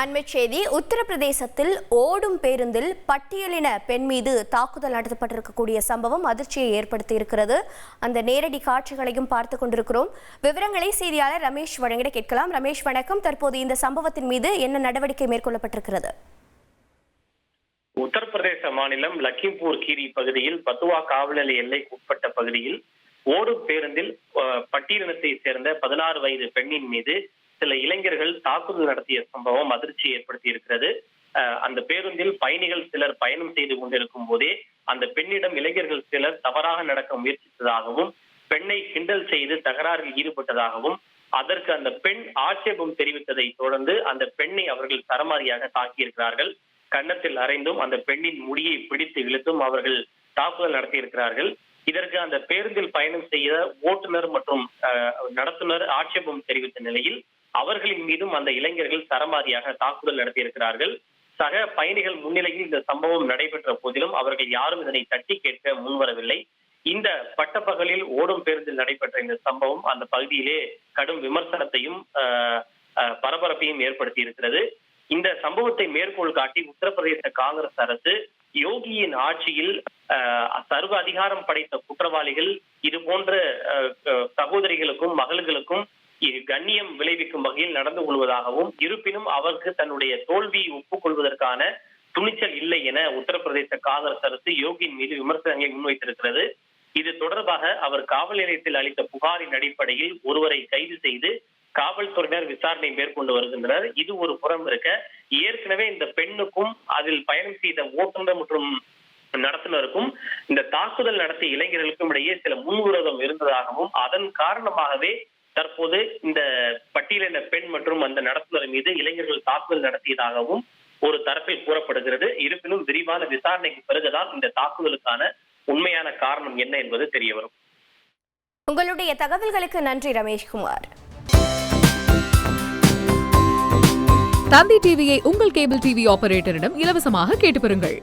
அண்மை செய்தி உத்தரப்பிரதேசத்தில் ஓடும் பேருந்தில் பட்டியலின பெண் மீது தாக்குதல் நடத்தப்பட்டிருக்கக்கூடிய சம்பவம் அதிர்ச்சியை ஏற்படுத்தி இருக்கிறது அந்த நேரடி காட்சிகளையும் பார்த்து கொண்டிருக்கிறோம். விவரங்களை செய்தியாளர் ரமேஷ் வழங்கிட கேட்கலாம். ரமேஷ் வணக்கம். தற்போது இந்த சம்பவத்தின் மீது என்ன நடவடிக்கை மேற்கொள்ளப்பட்டிருக்கிறது? உத்தரப்பிரதேச மாநிலம் லக்கிம்பூர் கீரி பகுதியில் பத்துவா காவல் நிலைய எல்லைக்கு உட்பட்ட பகுதியில் ஓடும் பேருந்தில் பட்டியலினத்தை சேர்ந்த பதினாறு வயது பெண்ணின் மீது சில இளைஞர்கள் தாக்குதல் நடத்திய சம்பவம் அதிர்ச்சியை ஏற்படுத்தி இருக்கிறது அந்த பேருந்தில் பயணிகள் சிலர் பயணம் செய்து கொண்டிருக்கும் போதே அந்த பெண்ணிடம் இளைஞர்கள் சிலர் தவறாக நடக்க முயற்சித்ததாகவும் பெண்ணை கிண்டல் செய்து தகராறில் ஈடுபட்டதாகவும் அதற்கு அந்த பெண் ஆட்சேபம் தெரிவித்ததை தொடர்ந்து அந்த பெண்ணை அவர்கள் தரமாரியாக தாக்கியிருக்கிறார்கள். கன்னத்தில் அறைந்தும் அந்த பெண்ணின் முடியை பிடித்து இழுத்தும் அவர்கள் தாக்குதல் நடத்தியிருக்கிறார்கள். இதற்கு அந்த பேருந்தில் பயணம் செய்த ஓட்டுநர் மற்றும் நடத்துனர் ஆட்சேபம் தெரிவித்த நிலையில் அவர்களின் மீதும் அந்த இளைஞர்கள் சரமாரியாக தாக்குதல் நடத்தியிருக்கிறார்கள். சக பயணிகள் முன்னிலையில் இந்த சம்பவம் நடைபெற்ற போதிலும் அவர்கள் யாரும் இதனை தட்டி கேட்க முன்வரவில்லை. இந்த பட்டப்பகலில் ஓடும் பேருந்தில் நடைபெற்ற இந்த சம்பவம் அந்த பகுதியிலே கடும் விமர்சனத்தையும் அஹ், அஹ், பரபரப்பையும் ஏற்படுத்தி இருக்கிறது இந்த சம்பவத்தை மேற்கோள் காட்டி உத்தரப்பிரதேச காங்கிரஸ் அரசு யோகியின் ஆட்சியில் சர்வ அதிகாரம் படைத்த குற்றவாளிகள் இது போன்ற அஹ், சகோதரிகளுக்கும் மகள்களுக்கும் இது கண்ணியம் விளைவிக்கும் வகையில் நடந்து கொள்வதாகவும் இருப்பினும் அவருக்கு தன்னுடைய தோல்வியை ஒப்புக்கொள்வதற்கான துணிச்சல் இல்லை என உத்தரப்பிரதேச காங்கிரஸ் அரசு யோகியின் மீது விமர்சனங்களை முன்வைத்திருக்கிறது. இது தொடர்பாக அவர் காவல் நிலையத்தில் அளித்த புகாரின் அடிப்படையில் ஒருவரை கைது செய்து காவல்துறையினர் விசாரணை மேற்கொண்டு வருகின்றனர். இது ஒரு புறம் இருக்க ஏற்கனவே இந்த பெண்ணுக்கும் அதில் பயணம் செய்த ஓட்டுநர் மற்றும் நடத்துனருக்கும் இந்த தாக்குதல் நடத்திய இளைஞர்களுக்கும் இடையே சில முன்விரோதம் இருந்ததாகவும் அதன் காரணமாகவே தற்போது இந்த பட்டியலின பெண் மற்றும் அந்த நடத்துனர் மீது இளைஞர்கள் தாக்குதல் நடத்தியதாகவும் ஒரு தரப்பில் கூறப்படுகிறது. இருப்பினும் விரிவான விசாரணைக்கு பிறகுதான் இந்த தாக்குதலுக்கான உண்மையான காரணம் என்ன என்பது தெரிய வரும். உங்களுடைய தகவல்களுக்கு நன்றி ரமேஷ்குமார் தந்தி டிவியை உங்கள் கேபிள் டிவி ஆபரேட்டரிடம் இலவசமாக கேட்டு பெறுங்கள்.